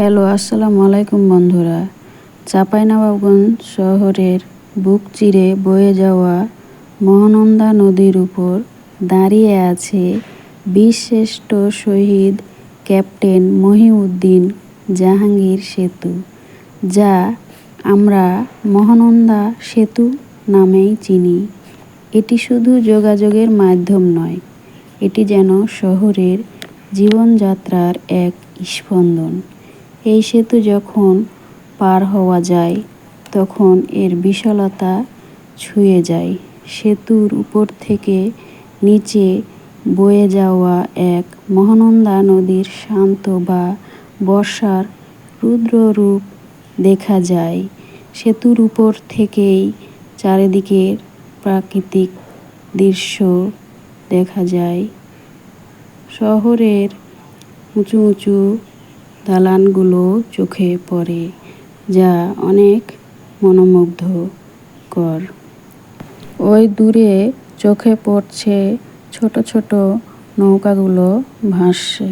Hello, আসসালামু আলাইকুম বন্ধুরা। চাঁপাইনবাবগঞ্জ শহরের বুক চিরে বয়ে যাওয়া মহানন্দা নদীর উপর দাঁড়িয়ে আছে বীরশ্রেষ্ঠ শহীদ ক্যাপ্টেন মহিউদ্দিন জাহাঙ্গীর সেতু, যা আমরা মহানন্দা সেতু নামেই চিনি। এটি শুধু যোগাযোগের মাধ্যম নয়, এটি যেন শহরের জীবনযাত্রার এক স্পন্দন। এই সেতু যখন পার হওয়া যায়, তখন এর বিশালতা ছুঁয়ে যায়। সেতুর উপর থেকে নিচে বয়ে যাওয়া এক মহানন্দা নদীর শান্ত বা বর্ষার রুদ্র রূপ দেখা যায়। সেতুর উপর থেকেই চারিদিকের প্রাকৃতিক দৃশ্য দেখা যায়। শহরের উঁচু উঁচু দালানগুলো চোখে পড়ে যা অনেক মনোমুগ্ধকর। ওই দূরে চোখে পড়ছে ছোট ছোট নৌকাগুলো ভাসছে।